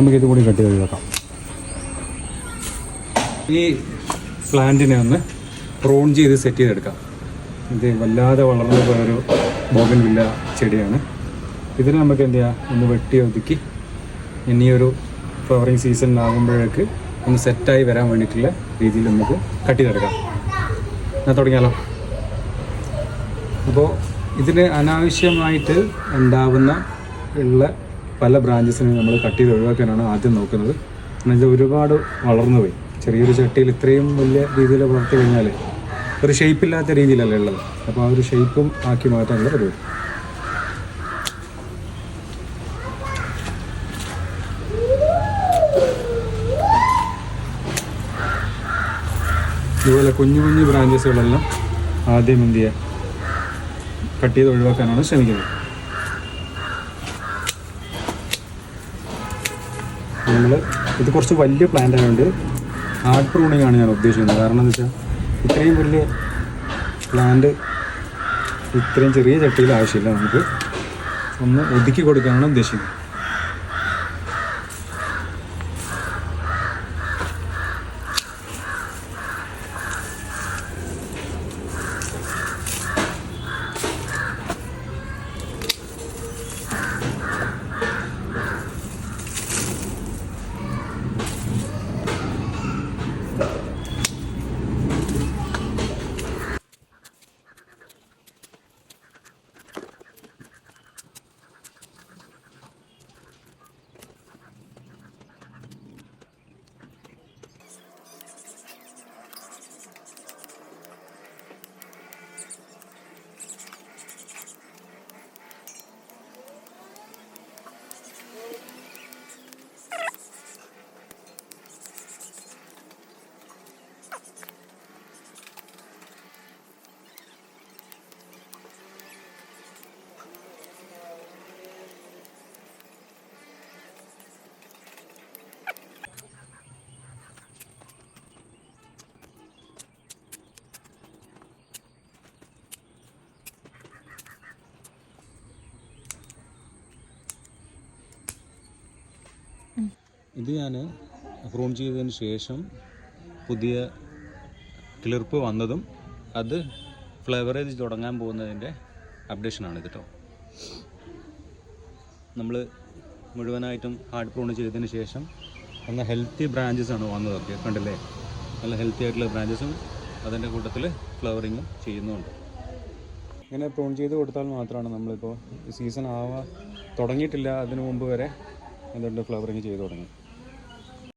നമുക്കിത് കൂടി കട്ട് ചെയ്ത് വെക്കാം. ഈ പ്ലാന്റിനെ ഒന്ന് പ്രോൺ ചെയ്ത് സെറ്റ് ചെയ്തെടുക്കാം. ഇത് വല്ലാതെ വളർന്നു പോയൊരു ബോഗൻ വില്ല ചെടിയാണ്. ഇതിന് നമുക്ക് എന്ത് ചെയ്യാം? ഒന്ന് വെട്ടി ഒതുക്കി ഇനിയൊരു ഫ്ലവറിങ് സീസണിലാകുമ്പോഴേക്ക് ഒന്ന് സെറ്റായി വരാൻ വേണ്ടിയിട്ടുള്ള രീതിയിൽ നമുക്ക് കട്ട് ചെയ്തെടുക്കാം. ഞാൻ തുടങ്ങിയാലോ? അപ്പോൾ ഇതിന് അനാവശ്യമായിട്ട് ഉണ്ടാവുന്ന ഉള്ള പല ബ്രാഞ്ചസിനെ നമ്മൾ കട്ട് ചെയ്ത് ഒഴിവാക്കാനാണ് ആദ്യം നോക്കുന്നത്. കാരണം ഇത് ഒരുപാട് വളർന്നു പോയി. ചെറിയൊരു ചട്ടിയിൽ ഇത്രയും വലിയ രീതിയിൽ വളർത്തി കഴിഞ്ഞാൽ ഒരു ഷേപ്പില്ലാത്ത രീതിയിലല്ലേ ഉള്ളത്. അപ്പോൾ ആ ഒരു ഷേപ്പും ആക്കി മാറ്റാനുള്ള പരിപാടി. ഇതുപോലെ കുഞ്ഞു കുഞ്ഞു ബ്രാഞ്ചസുകളെല്ലാം ആദ്യം എന്ത് ചെയ്യുക? കട്ട് ചെയ്ത് ഒഴിവാക്കാനാണ് ശ്രമിക്കുന്നത്. നമ്മൾ ഇത് കുറച്ച് വലിയ പ്ലാന്റ് ആയതുകൊണ്ട് ഹാർഡ് പ്രൂണിംഗ് ആണ് ഞാൻ ഉദ്ദേശിക്കുന്നത്. കാരണം എന്താ വെച്ചാൽ ഇത്രയും വലിയ പ്ലാന്റ് ഇത്രയും ചെറിയ ചട്ടിയിൽ ആവശ്യമില്ല നമുക്ക്. ഒന്ന് ഒതുക്കി കൊടുക്കാനാണ് ഉദ്ദേശിക്കുന്നത്. ഇത് ഞാൻ പ്രൂൺ ചെയ്തതിന് ശേഷം പുതിയ കിളിർപ്പ് വന്നതും അത് ഫ്ലവറേജ് തുടങ്ങാൻ പോകുന്നതിന്റെ അപ്ഡേഷനാണ് ഇത് കേട്ടോ നമ്മൾ മുഴുവനായിട്ടും ഹാർഡ് പ്രൂൺ ചെയ്തതിന് ശേഷം നല്ല ഹെൽത്തി ബ്രാഞ്ചസ് ആണ് വന്നതൊക്കെ കണ്ടില്ലേ? നല്ല ഹെൽത്തി ആയിട്ടുള്ള ബ്രാഞ്ചസും അതിന്റെ കൂട്ടത്തിൽ ഫ്ലവറിങ്ങും ചെയ്യുന്നുണ്ട്. ഇങ്ങനെ പ്രൂൺ ചെയ്ത് കൊടുത്താൽ മാത്രമാണ് നമ്മളിപ്പോൾ സീസൺ ആവാ തുടങ്ങിയിട്ടില്ല അതിനു മുമ്പ് വരെ എന്തുകൊണ്ട് ഫ്ലവറിങ് ചെയ്തു തുടങ്ങി.